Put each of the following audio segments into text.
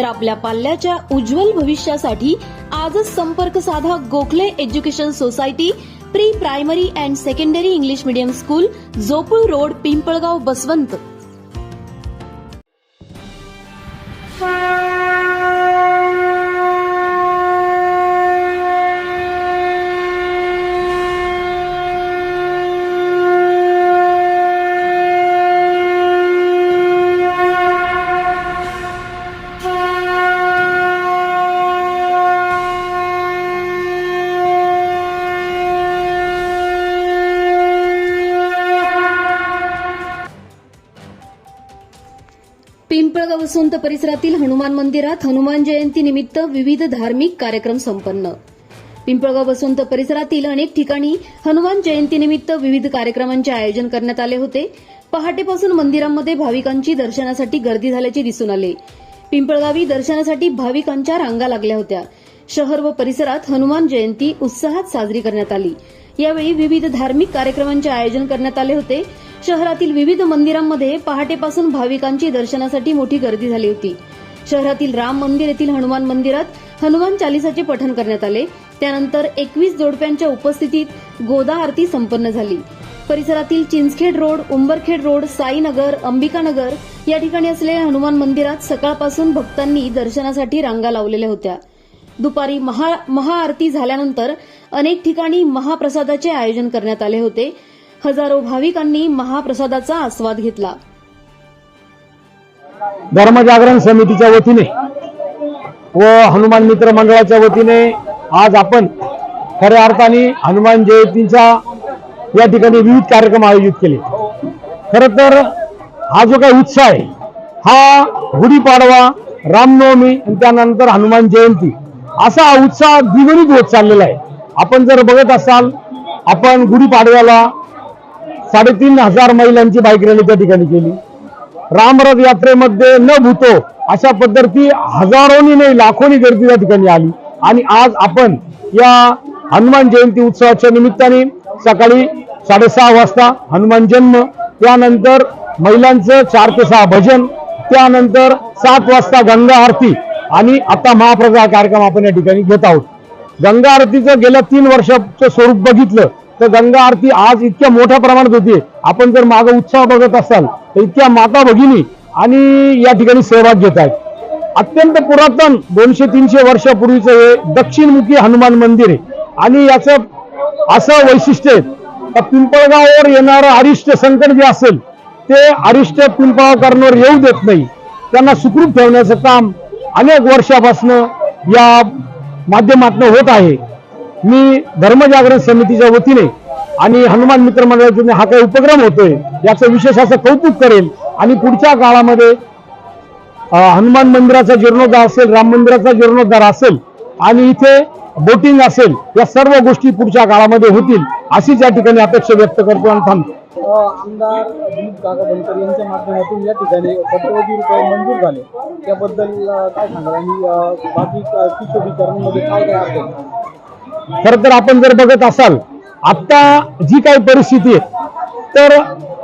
तर आपल्या पाल्याच्या उज्ज्वल भविष्यासाठी आजच संपर्क साधा Gokhale education society pre primary and secondary English medium school Jopul road Pimpalgaon Baswant Pimpalgaon Vasant परिसरातील हनुमान मंदिरात हनुमान जयंती निमित्त विविध धार्मिक कार्यक्रम संपन्न. पिंपळगाव वसंत परिसरातील अनेक ठिकाणी हनुमान जयंतीनिमित्त विविध कार्यक्रमांचे आयोजन करण्यात आले होते. पहाटेपासून मंदिरांमध्ये भाविकांची दर्शनासाठी गर्दी झाल्याचे दिसून आले. पिंपळगावी दर्शनासाठी भाविकांच्या रांगा लागल्या होत्या. शहर व परिसरात हनुमान जयंती उत्साहात साजरी करण्यात आली. यावेळी विविध धार्मिक कार्यक्रमांचे आयोजन करण्यात आले होते. शहरातील विविध मंदिरांमध्ये पहाटेपासून भाविकांची दर्शनासाठी मोठी गर्दी झाली होती. शहरातील राम मंदिर येथील हनुमान मंदिरात हनुमान चालिसाचे पठण करण्यात आले. त्यानंतर एकवीस जोडप्यांच्या उपस्थितीत गोदा आरती संपन्न झाली. परिसरातील चिंचखेड रोड उंबरखेड रोड साईनगर अंबिकानगर या ठिकाणी असलेल्या हनुमान मंदिरात सकाळपासून भक्तांनी दर्शनासाठी रांगा लावलेल्या होत्या. दुपारी महा महाआरती झाल्यानंतर अनेक ठिकाणी महाप्रसादाचे आयोजन करण्यात आले होते. हजारो भाविकांनी महाप्रसादाचा आस्वाद घेतला. धर्मजागरण समितीच्या वतीने व हनुमान मित्र मंडळाच्या वतीने आज आपण खऱ्या अर्थाने हनुमान जयंतीचा या ठिकाणी विविध कार्यक्रम आयोजित केले. खर तर हा जो काही उत्साह आहे हा गुढीपाडवा रामनवमी आणि त्यानंतर हनुमान जयंती असा हा उत्साह द्विगुणित होत चाललेला आहे. आपण जर बघत असाल आपण गुढीपाडव्याला साडेतीन हजार महिलांची बाईक रॅली त्या ठिकाणी केली. रामरथ यात्रेमध्ये न भूतो अशा पद्धती हजारोनी नाही लाखोनी गर्दी त्या ठिकाणी आली. आणि आज आपण या हनुमान जयंती उत्सवाच्या निमित्ताने सकाळी साडेसहा वाजता हनुमान जन्म त्यानंतर महिलांचं चार ते सहा भजन त्यानंतर सात वाजता गंगा आरती आणि आता महाप्रजा कार्यक्रम आपण या ठिकाणी घेत आहोत. गंगा आरतीचं गेल्या तीन वर्षाचं स्वरूप बघितलं तर गंगा आरती आज इतक्या मोठ्या प्रमाणात होती. आपण जर मागं उत्साह बघत असाल तर इतक्या माता भगिनी आणि या ठिकाणी सहभाग घेत आहेत. अत्यंत पुरातन दोनशे तीनशे वर्षापूर्वीचं हे दक्षिणमुखी हनुमान मंदिर आहे. आणि याचं असं वैशिष्ट्य आहे का येणारं अरिष्ट संकट जे असेल ते अरिष्ट पिंपळगावकरांवर येऊ देत नाही. त्यांना सुखरूप ठेवण्याचं काम अनेक वर्षापासून या माध्यमातून होत आहे. मी धर्मजागरण समितीच्या वतीने आणि हनुमान मित्र मंडळाच्या हा काही उपक्रम होतोय याचं विशेष असं कौतुक करेल. आणि पुढच्या काळामध्ये हनुमान मंदिराचा जीर्णोद्धार असेल राम मंदिराचा जीर्णोद्धार असेल आणि इथे बोटिंग असेल या सर्व गोष्टी पुढच्या काळामध्ये होतील अशीच या ठिकाणी अपेक्षा व्यक्त करतो आणि थांबतो. आमदार दिलीप काका बनकर यांच्या माध्यमातून या ठिकाणी कोट्यवधी रुपये मंजूर झाले. त्याबद्दल काय सांगाल? आणि बाकी काय काय असेल खर तर आपण जर बघत असाल आता जी काही परिस्थिती आहे तर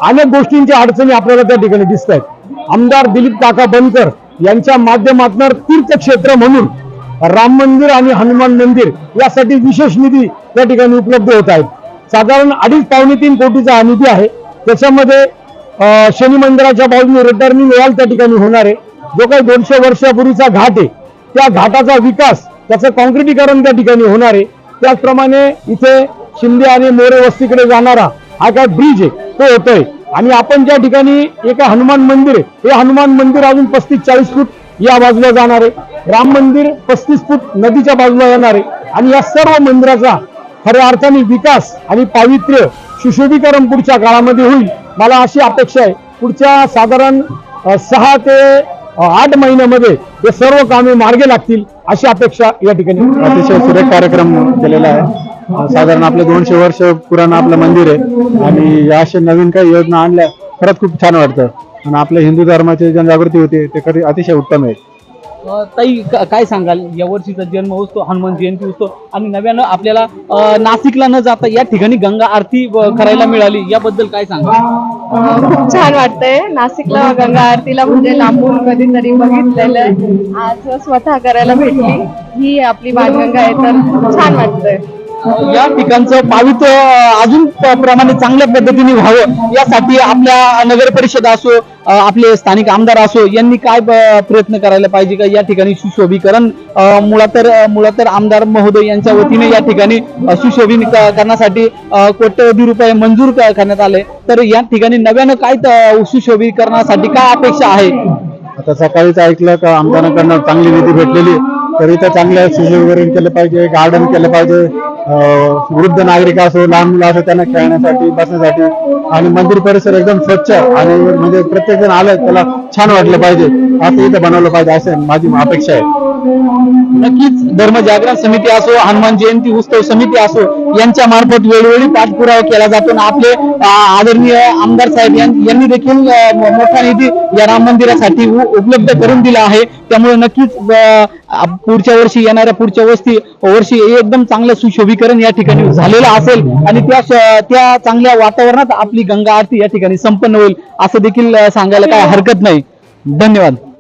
अनेक गोष्टींच्या अडचणी आपल्याला त्या ठिकाणी दिसत आहेत आमदार दिलीप काका बनकर यांच्या माध्यमातून तीर्थक्षेत्र म्हणून राम मंदिर आणि हनुमान मंदिर यासाठी विशेष निधी त्या ठिकाणी उपलब्ध होत आहेत. साधारण अडीच पावणे तीन कोटीचा हा निधी आहे. त्याच्यामध्ये शनी मंदिराच्या बाजूने रिटर्निंग वॉल त्या ठिकाणी होणार आहे. जो काही दोनशे वर्षापूर्वीचा घाट आहे त्या घाटाचा विकास त्याचं कॉन्क्रिटीकरण त्या ठिकाणी होणार आहे. त्याचप्रमाणे इथे शिंदे आणि मोरे वस्तीकडे जाणारा हा काय ब्रिज आहे तो होतोय. आणि आपण ज्या ठिकाणी एका हनुमान मंदिर आहे हे हनुमान मंदिर अजून पस्तीस चाळीस फूट या बाजूला जाणार आहे. राम मंदिर पस्तीस फूट नदीच्या बाजूला येणार आहे. आणि या सर्व मंदिराचा खऱ्या अर्थाने विकास आणि पावित्र्य सुशोभीकरण पुढच्या काळामध्ये होईल. मला अशी अपेक्षा आहे. पुढच्या साधारण सहा ते आठ महिन्यामध्ये हे सर्व कामे मार्गे लागतील अशी अपेक्षा या ठिकाणी अतिशय सुरेख कार्यक्रम केलेला आहे. साधारण आपलं दोनशे वर्ष पुराण आपलं मंदिर आहे. आणि या अशा नवीन काही योजना आणल्या खरंच खूप छान वाटतं. आणि आपल्या हिंदू धर्माची जनजागृती होते ते कधी अतिशय उत्तम आहे. ताई काय सांगाल? यावर्षीचा जन्म असतो हनुमान जयंती असतो आणि नव्यानं आपल्याला नाशिकला न जाता या ठिकाणी गंगा आरती करायला मिळाली. याबद्दल काय सांगाल? खूप छान वाटतंय. नाशिकला गंगा आरतीला म्हणजे लांबून कधीतरी बघितलेलं. आज स्वतः करायला भेटली. ही आपली बालगंगा आहे तर छान वाटतंय. या ठिकाणचं पावित्र्य अजून प्रमाणे चांगल्या पद्धतीने व्हावं यासाठी आपल्या नगर परिषद असो आपले स्थानिक आमदार असो यांनी काय प्रयत्न करायला पाहिजे का? या ठिकाणी सुशोभीकरण मुळातर मुळात तर मुळात आमदार महोदय यांच्या वतीने या ठिकाणी अ, सुशोभीन करण्यासाठी कोट्यवधी रुपये मंजूर करण्यात आले. तर या ठिकाणी नव्यानं काय सुशोभीकरणासाठी काय अपेक्षा आहे? आता सकाळीच ऐकलं का आमदारांकडनं चांगली निधी भेटलेली. तर इथं चांगलं सुशोभीकरण केलं पाहिजे गार्डन केलं पाहिजे. अं, वृद्ध नागरिक असो लहान मुलं असो त्यांना खेळण्यासाठी बसण्यासाठी. आणि मंदिर परिसर एकदम स्वच्छ आणि म्हणजे प्रत्येक जण आलं त्याला छान वाटलं पाहिजे. असं इथं बनवलं पाहिजे असं माझी अपेक्षा आहे. नक्कीच धर्म जागरण समिती असो हनुमान जयंती उत्सव समिती असो यांच्या मार्फत वेळोवेळी पाठपुरावा केला जातो आणि आपले आदरणीय आमदार साहेब यांनी देखील मोठा निधी या राम मंदिरासाठी उपलब्ध करून दिला आहे. त्यामुळे नक्कीच पुढच्या वर्षी येणाऱ्या पुढच्या वर्षी वर्षी एकदम चांगलं सुशोभीकरण या ठिकाणी झालेलं असेल आणि त्या त्या चांगल्या वातावरणात आपली गंगा आरती या ठिकाणी संपन्न होईल असं देखील सांगायला काय हरकत नाही. धन्यवाद.